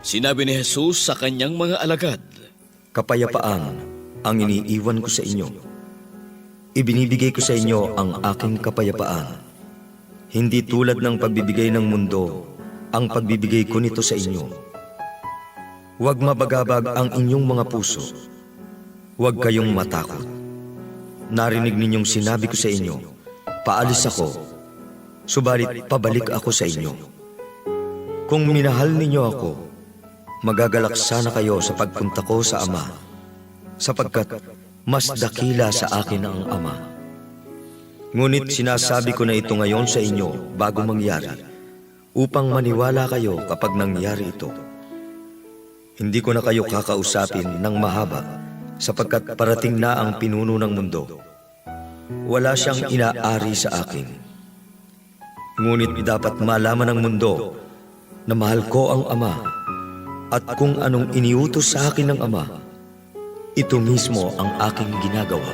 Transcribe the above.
Sinabi ni Jesus sa kanyang mga alagad, Kapayapaan ang iniiwan ko sa inyo. Ibinibigay ko sa inyo ang aking kapayapaan. Hindi tulad ng pagbibigay ng mundo ang pagbibigay ko nito sa inyo. Huwag mabagabag ang inyong mga puso. Huwag kayong matakot. Narinig ninyong sinabi ko sa inyo, paalis ako, subalit pabalik ako sa inyo. Kung minahal ninyo ako, magagalak sana kayo sa pagpunta ko sa Ama, sapagkat mas dakila sa akin ang Ama. Ngunit sinasabi ko na ito ngayon sa inyo bago mangyari, upang maniwala kayo kapag nangyari ito. Hindi ko na kayo kakausapin ng mahaba, sapagkat parating na ang pinuno ng mundo. Wala siyang inaari sa akin. Ngunit dapat malaman ng mundo na mahal ko ang Ama at kung anong iniutos sa akin ng Ama, ito mismo ang aking ginagawa.